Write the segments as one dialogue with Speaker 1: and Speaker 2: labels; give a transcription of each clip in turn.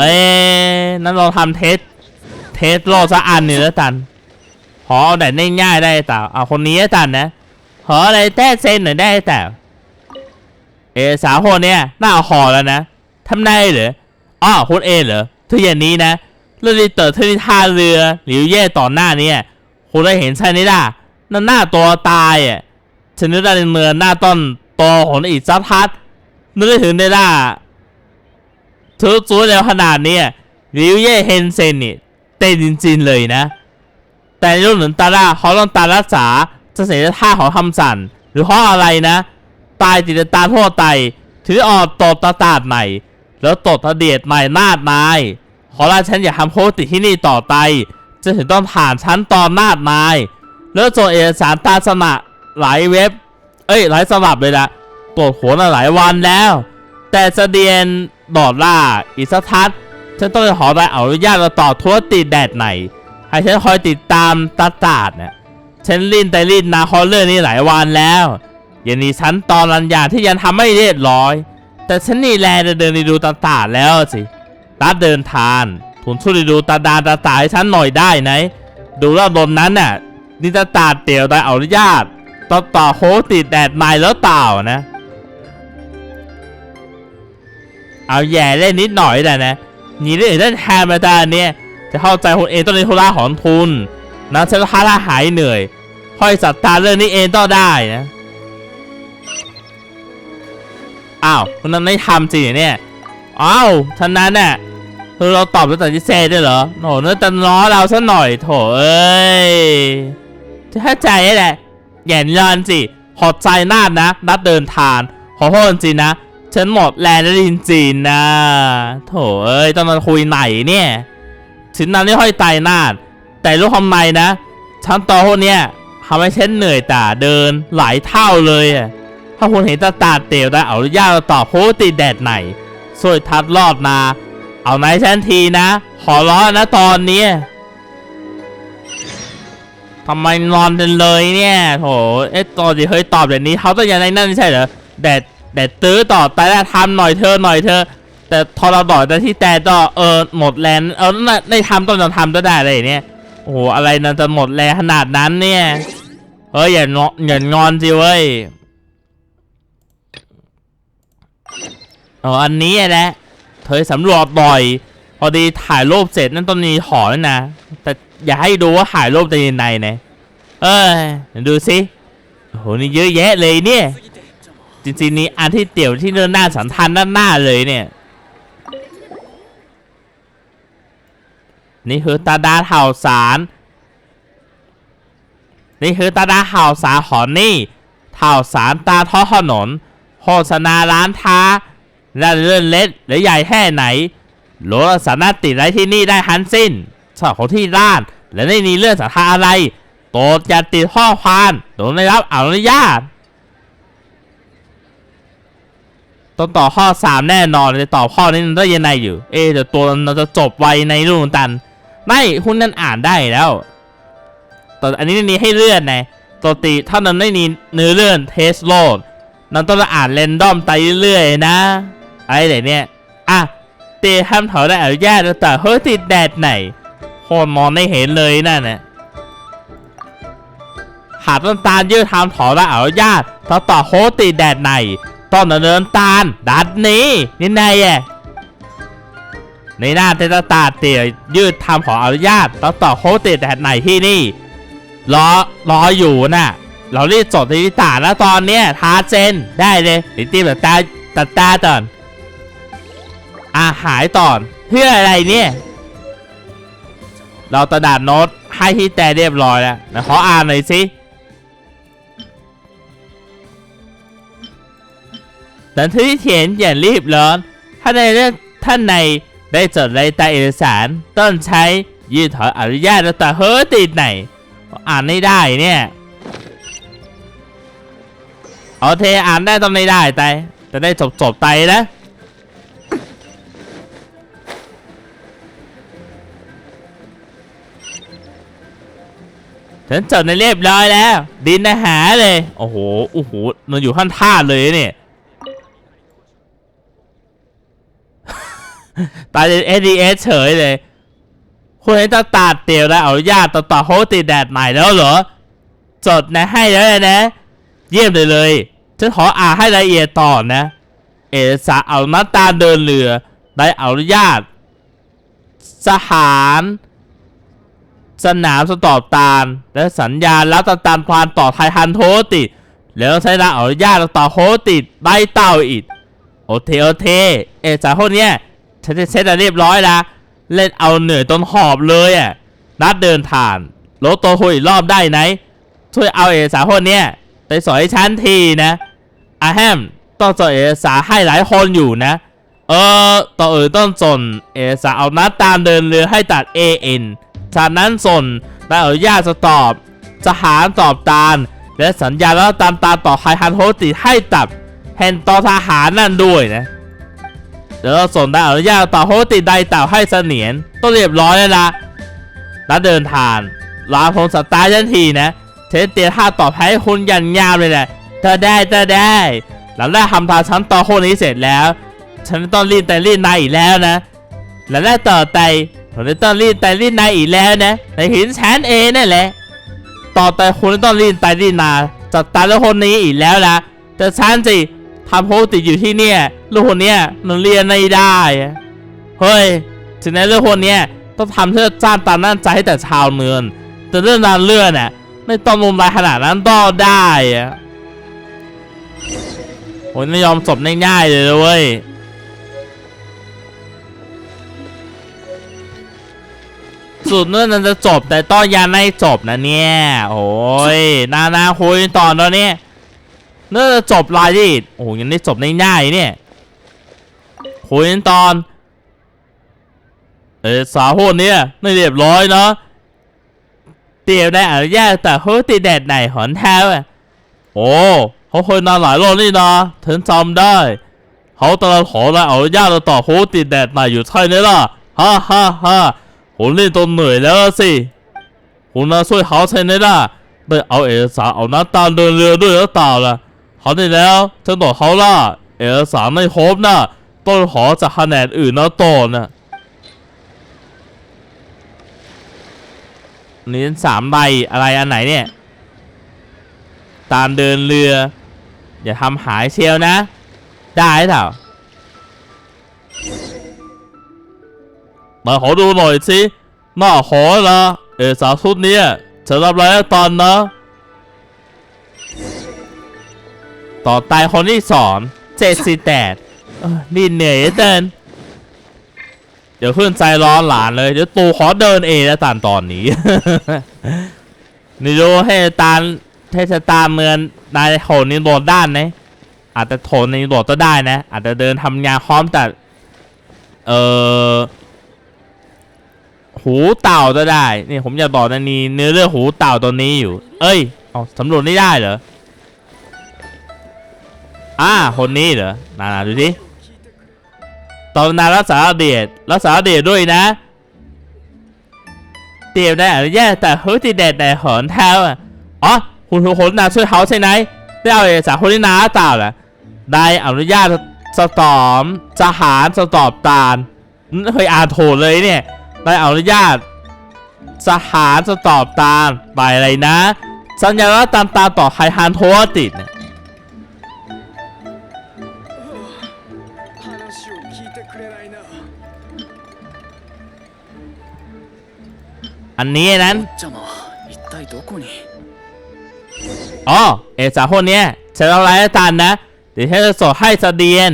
Speaker 1: เอ้นั่นเราทำเทส เทสรอบสักอันหนึ่งแล้วกันหอเอาแต่ง่ายๆได้แต่เอาคนนี้แล้วกันนะหออะไรแต้เซนหน่อยได้แต่ เอสาวคนเนี้ยน่าเอหอแล้วนะทำได้เหรออ๋อคนเอเหรอทุกอย่างนี้นะเรื่องที่เติร์ดที่ท่าเรือ หรือแย่ต่อหน้านี้คุณได้เห็นใช่ไหมล่ะนั่นหน้าตัวตายอะฉันนึกได้เมื่อหน้าต้นตัวของอีซับพัดนึกได้ถึงได้ล่ะ เธอสวยแล้วขนาดนี้ยหลิวเย่เฮนเซนนี่เต้นจริงๆเลยนะ แต่ในรุ่นหนึ่งตาล่าเขาต้องตารักษาจะเสียท่าของคำสั่น หรือเพราะอะไรนะ ตายติดตาโทษไตถือออกตบตาตาดใหม่ แล้วตบตาเดียดใหม่นาดนายขอลาฉันอย่าทำโคติที่นี่ต่อไปจะถึงต้องผ่านชั้นตอนนาดนายแล้วโจเอกสารตาสนะหลายเว็บ เอ้ยหลายสลับเลยละปวดหัวมาหลายวันแล้ว แต่เสเดียนดอดล่าอีกสักทัดฉันต้องขอใบอนุญาตมาต่อธุรกิจแดดไหน ให้ฉันคอยติดตามตาตาดเนี่ยฉันลิ้นแต่ลิ้นนาคอลเลอร์นี่หลายวันแล้วย่างนี้ฉันตอนรันยาที่ยังทำไม่เรียบร้อย แต่ฉันนี่แลจะเดินไปดูตาตาดแล้วสิตาเดินทานทุนช่วยดูตาดาตาตาให้ฉันหน่อยได้ไหมดูแล้วบนนั้นน่ะนี่ตาตาดเตี่ยวได้อนุญาตต่อต่อโคติดแดดไม้แล้วเปล่านะ เอาแย่เล่นนิดหน่อยแต่นะนี่เรื่องท่านแทนมาตาเนี่ยจะเข้าใจคนเองต้องในธุระของทุนนะฉันถ้าถ้าหายเหนื่อยค่อยจัดตาเรื่องนี้เองต้องได้นะอ้าวคนนั้นไม่ทำจริงเนี่ยอ้าวท่านนั้นน่ะคือเราตอบแล้วแต่ที่เซ่ด้วยเหรอโหน่าจะล้อเราซะหน่อยโถเอ้ยจะเข้าใจแหละแย่นยอนสิขอบใจนาดนะนัดเดินทางขอโทษจริงนะ ฉันหมดแรงแล้วจริงๆนะโถเอ้ยต้องมาคุยไหนเนี่ยชิ้นนั้นไม่ค่อยไตายนาดแต่รู้ทำไมนะชั้นต่อพวกเนี้ยทำให้ฉันเหนื่อยตาเดินหลายเท่าเลยอะถ้าคุณเห็นตาตาเตียวได้เอาญาตเราตอโพติแดดไหนช่วยทัดรอดนาเอาไหนฉันทีนะ ขอร้องนะตอนนี้ทำไมนอนกันเลยเนี่ยโถเอ๊ะตอนที่เคยตอบแบบนี้เขาต้องอย่างไรนั่นไม่ใช่เหรอแดด แดดตื้อต่อแต่ละทำหน่อยเธอหน่อยเธอ แต่ทอเราดอยแต่ที่แต่ก็เออหมดแรงเออในทำต้องจะทำก็ได้อะไรเนี่ยโอ้โหอะไรนะจะหมดแรงขนาดนั้นเนี่ยเฮ้ยอย่างอนอย่างอนสิเว้ยอ๋ออันนี้แหละเธอสำรวจบ่อย พอดีถ่ายรูปเสร็จนั่นต้องมีหอแล้วนะแต่อย่าให้ดูว่าถ่ายรูปจะยังไงนะเอ้ยดูสิโอ้โหนี่เยอะแยะเลยเนี่ย จริงๆนี่อันที่เตี่ยวที่เนื้อหน้าสันทันด้านหน้าเลยเนี่ย นี่คือตาดาเห่าสาร นี่คือตาดาเห่าสารหอนนี่เห่าสารตาท้อถนนโฆษณาร้านท้าและเรื่องเล็กหรือใหญ่แค่ไหนโลสามารถติดไว้ที่นี่ได้ทั้งสิ้นชอบของที่ร้าน และไม่มีเรื่องสาธารอะไรโปรดอย่าติดข้อความโดยไม่รับอนุญาต ต้องต่อข้อสามแน่นอนจะต่อข้อนี้มันได้ยังไงอยู่ เอะแต่ตัวเราจะจบไวในรุ่นตัน ไม่คุณนั่นอ่านได้แล้วแต่อันนี้นี่ให้เลื่อนไงปกติถ้ามันไม่มีเนื้อเรื่องเทสโลดนั้นต้องอ่านเรนดอมไปเรื่อยๆนะไอะไรแบบเนี้ยอะเตะห้ามถอยได้อนุญาตแต่เฮ้ยติดแดดไหนโคตรมองไม่เห็นเลยนั่นน่ะหาต้นตาลยืดทำถอยได้อนุญาตต่อต่อโคตรติดแดดไหน ต้นเดินตาลดัดนี้นี่ไงอะในหน้าเตตาตาเตี่ยยืดทำขออนุญาตต่อต่อโคตรติแดดไหนที่นี่รอรออยู่น่ะ เรารีบจดในวิตาแล้วตอนเนี้ยท้าเจนได้เลยติดตีแบบตาตัดตาตอนอาหายตอนเพื่ออะไรเนี่ย เราตระดาษโน้ตให้ที่แต่เรียบร้อยแล้วนะขออ่านหน่อยสิ หลังที่เขียนอย่างรีบร้อนท่านในท่านในได้จดรายตาเอกสาร ต้นใช้ยื่นถออนุญาตต่เฮ้อติดไหน อ่านไม่ได้เนี่ยโอเคอ่านได้ต้ได้ตายจะได้จบจบตายนะฉันจดในเรียบร้อยแล้ว ดินอาหารเลย โอ้โหโอ้โหมันอยู่ข้างท่าเลยเนี่ย ตายเอดีเอสเฉยเลยคุณให้ต้องตัดเตียวแล้วเอาญาติต่อต่อโฮสติดแดดใหม่แล้วเหรอ จดนะให้แล้วนะ เยี่ยมเลยเลยฉันขออ่านให้ละเอียดต่อนะ เอกสารเอาน้ำตาเดินเรือได้อนุญาต สหารสนามสตอบตาล และสัญญาแล้วตามความต่อไทยฮันโทติดแล้วใช้ละอนุญาตต่อโฮติดใบเต่าอีก โอเทโอเท เอกสารพวกเนี้ย ฉันจะเซ็ตเรียบร้อยละเล่นเอาเหนื่อยจนหอบเลยอะนัดเดินผ่านรถตัวคุยรอบได้ไหนช่วยเอาเอกสารพวกเนี้ยไปสอนให้ฉันทีนะอาแฮมต้องส่งเอกสารให้หลายคนอยู่นะ เออต่อเออต้องส่งเอกสารเอานัดตามเดินเรือให้ตัด AN จากนั้นส่งได้อนุญาตสตอบสหารตอบตามและสัญญาแล้วตามตามต่อไฮฮันโฮติให้ตัดแฮนต่อทหารนั่นด้วยนะ เดี๋ยวเราส่งได้อนุญาตต่อโฮติดไดเต่าให้เสนียนต้องเรียบร้อยแล้วละแล้วเดินทางลาพงสตาร์ทันทีนะเทสเตียท่าตอบให้คุณยันยาวเลยแหละเธอได้เธอได้หลังได้ทำทางชั้นต่อโคนนี้เสร็จแล้ว ฉันต้องรีบแต่รีบนายอีกแล้วนะหลังได้ต่อไตผมต้องรีบแต่รีบนายอีกแล้วนะในหินแชนเองนั่นแหละต่อไปคุณต้องรีบแต่รีบนาจัดตารแล้วคนนี้อีกแล้วละแต่ฉันสิ ทำโฮติดอยู่ที่เนี่ยลูกคนเนี้ยมันเรียนไม่ได้เฮ้ยถึงในเรื่องคนเนี้ยต้องทำเพื่อจ้างตามนั่นใจให้แต่ชาวเมืองแต่เรื่องนั้นเรื่องน่ะไม่ต้องลงรายขนาดนั้นก็ได้โอ้ยไม่ยอมจบง่ายๆเลยเว้ยสุดเรื่องนั้นจะจบแต่ต้องยังไม่จบนะเนี่ย โอ้ยนานาคุยต่อนตอนนี้ นื่อจะจบลายดิโอ้ยยังได้จบได้ง่ายๆเนี่ยคุยตอน เออสาวพวกเนี้ยไม่เรียบร้อยเนาะเตียวได้อนุญาตแต่เขาตีแดดไหนหอนแท้อะโอ้เขาเคยนานหลายรอบนี่นะถึงจำได้เขาตอนขอได้อนุญาตต่อโฮติดแดดไหนอยู่ใช่ไหมล่ะฮ่าฮ่าฮ่าผมเล่นจนเหนื่อยแล้วสิคุณน่าช่วยเขาใช่ไหมล่ะได้เอาเอกสารเอาน้ำตาเดินเรือด้วยหรือเปล่าล่ะ เขาได้แล้วฉันบอกเขาล่ะ เอกสารไม่ครบนะต้องขอจากแผนกอื่นนะต่อนะนี่สามใบอะไรอันไหนเนี่ย ตามเดินเรือ อย่าทำหายเชียวนะ ได้เปล่ามาขอดูหน่อยสิหน้าขอละเอกสารชุดนี้จะรับรายตอนนะ ต่อตายคนที่สอนเจ็ดสิแตดนี่เหนื่อยเดินเดี๋ยวขึ้นใจร้อนหลานเลย เดี๋ยวตูขอเดินเองแล้วตานตอนนี้นี่ดูให้ตาลให้ชะตาเมืองนายโถนนี่โดดด้านนะอาจจะโถนนี่โดดก็ได้นะ อาจจะเดินทำงานพร้อมแต่เออหูเต่าจะได้ นี่ผมอยากบอกนะนี่เนื้อเรื่องหูเต่าตัวนี้อยู่ เอ้ยเอาสำรวจไม่ได้เหรอ อ่าคนนี้เหรอนานาดูสิตอนนารักษาเดชรักษาเดชด้วยนะเตียวได้อนุญาตแต่เฮ้ยตีแดดแต่หอนเท้าอะอ๋อคุณทุกคนนาช่วยเขาใช่ไหมได้เอาเอกสารคนที่นาต่าแหละได้อนุญาตสตอมสหารสตอบตาลเคยอ่านโถเลยเนี่ย ได้อนุญาต สหารสตอบตามไปอะไรนะ สัญญาว่าตามตามต่อไฮฮันโทติดเนี่ย อันนี้นั้นอ๋อเอกสาคนวนี้ฉันเอาไอาจรย์นนะ เดี๋ยวฉันจะส่งให้สเดียน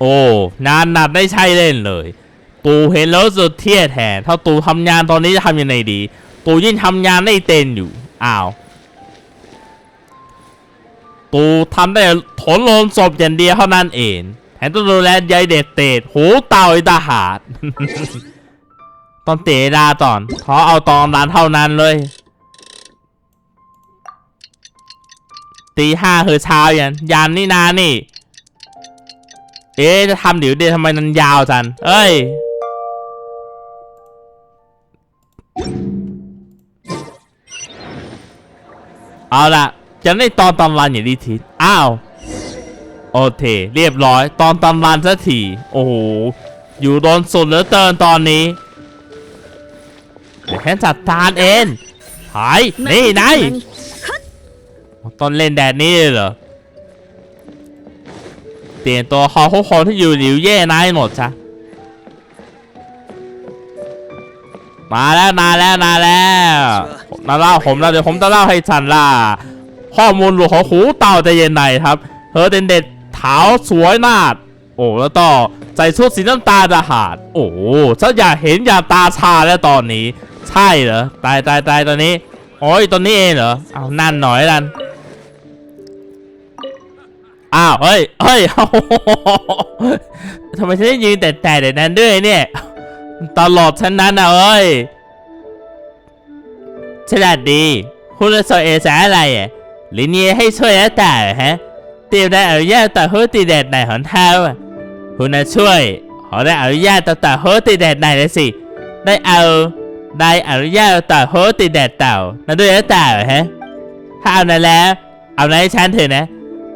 Speaker 1: โอ้นานหนักได้ใช่เล่นเลย ตูเห็นแล้วสุดเทียดแทน ถ้าตูทำงานตอนนี้จะทำยังไงดี ตูยิ่งทำงานได้เต็นอยู่ อ้าว ตูทำได้ถนลนศพอย่างเดียวเท่านั้นเองแทนต้องดูแลยายเด็ดเตดหูเต่าอีตาหาด ต้องเตะดาตอนขอเอาตอนร้านเท่านั้นเลย ตีห้าคือเช้ายันยันนี่นานี่ เอ๊จะทำเดี๋ยวเดียวทำไมมันยาวจัน เอ้ย เอาละจะได้ตอนตอนวันอย่างดีทีอ้าว โอเค เรียบร้อย ตอนตำรานสักทีโอ้โห อยู่โดนสุดเหลือเกินตอนนี้ แค่จัดการเองหายนี่นายตอนเล่นแดดนี้เลยเหรอเปลี่ยนตัวคอคุกคนที่อยู่หลิวเย่นายหมดจ้ะมาแล้วมาแล้วมาแล้วมาเล่าผมแล้วเดี๋ยวผมจะเล่าให้ทันล่ะข้อมูลหลวงของหูเต่าใจะเย็นไหนครับเธอเป็นเด็ดเท้าสวยนาดโอ้แล้วต่อใส่ชุดสีน้ำตาลทหารโอ้ฉันอยากเห็นอยากตาชาแล้วตอนนี้ ใช่เหรอ ตายตายตายตอนนี้ โอ้ยตอนนี้เองเหรอ เอานั่นหน่อยลันอ้าว เฮ้ย เฮ้ยทำไมฉันได้ยืนแต่แต่เด็นั้นด้วยเนี่ย ตลอดฉันนั้นนะเอ้ยฉลาดดี คุณจะสอนเอกสารอะไรอะหรือนี่ให้ช่วยแล้วแต่ฮะเตรียมได้อนุญาตต่อหัวตีแดดในหนเท้าคุณน่ะช่วยขอได้อนุญาตต่อต่อหัวตีแดดในเลยสิ ได้เอา ได้อนุญาตต่อหัวตีแดดเต่านั่นด้วยแล้วแต่เหรอฮะถ้าเอานั้นแล้ว เอานั้นให้ฉันเถอะนะ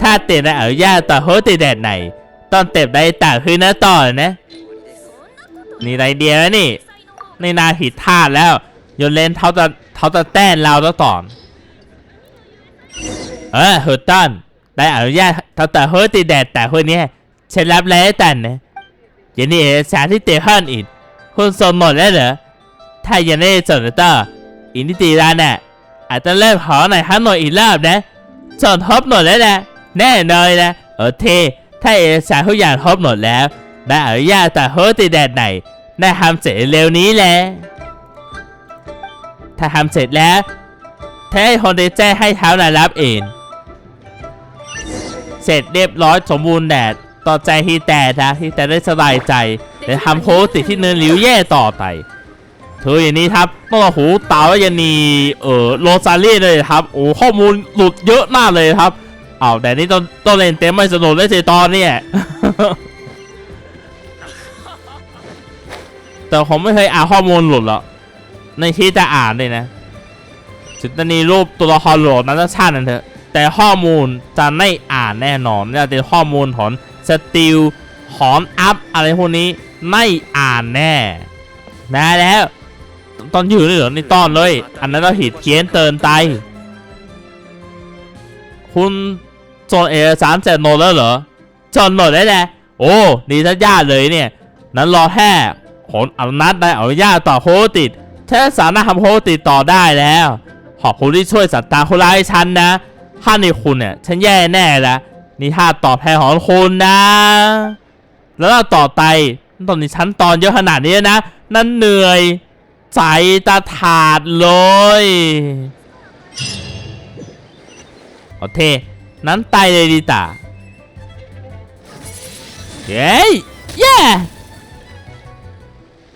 Speaker 1: ถ้าเตรียมได้อนุญาตต่อหัวตีแดดในต้องเต็มได้ต่าคืนนะต่อนะ นี่ไรเดียวนี่ ในนาผิดท่าแล้วโยนเลนเขาจะเขาจะแต้นเราแล้วก่อนเออเฮอร์ตันได้อนุญาตเขาแต่เฮอร์ตีแดดแต่คนเนี้ยฉันรับแล้วแต่นะย่างนี้เอกสารที่เตะฮันอีกคุณสมหมดแล้วเหรอ ถ้ายังไม่ได้จดนะต่ออีกนิดตีร้านน่ะอาจจะเริ่มขอหน่อยฮันหน่อยอีกรอบนะจดทบหมดแล้วนะแน่นอนนะโอเคถ้าเอกสารทุกอย่างครบหมดแล้วได้อนุญาตแต่เฮอร์ตีแดดไหนได้ทำเสร็จเร็วนี้แหละถ้าทำเสร็จแล้วถ้าให้คนได้แจ้ให้เท้านายรับเองเสร็จเรียบร้อยสมบูรณ์แดดต่อใจที่แต่นะที่แต่ได้สบายใจเดี๋ยวทำโพสต์ติที่เนินหลิวแย่ต่อไป เธออย่างนี้ครับต้องหูต่าและยันนีเออโรซารี่เลยครับโอ้ข้อมูลหลุดเยอะมากเลยครับเอาแต่นี่ต้องต้องเล่นเต็มไม่สนุกเลยสิตอนเนี่ยแต่ผมไม่เคยอ่านข้อมูลหลุดหรอกในที่จะอ่านเลยนะถึงจะมีรูปตัวละครหลุดนั้นชาตินั่นเถอะแต่ข้อมูลจะไม่อ่านแน่นอนเนี่ยเป็นข้อมูลของสติลของอัพอะไรพวกนี้ไม่อ่านแน่นะแล้ว ตอนอยู่นี่เหรอนี่ตอนเลย อันนั้นเราหิดเขียนเตือนไตคุณจนเอกสารเสร็จหมดแล้วเหรอจนหมดแล้วแหละโอ้ดีซะยาเลยเนี่ย นั้นรอแค่ผลอนุมัติได้อนุญาตต่อโฮติดแค่สามารถทำโฮติดต่อได้แล้ว ขอบคุณที่ช่วยสัตว์ตาคนร้ายฉันนะถ้าในคุณเนี่ยฉันแย่แน่ละนี่ถ้าตอบแทนของคุณนะ แล้วเราต่อไปตอนนี้ฉันตอนเยอะขนาดนี้นะ นั่นเหนื่อย ใจตาถาดเลยโอเคนั้นตายเลยดีตาเย้เย้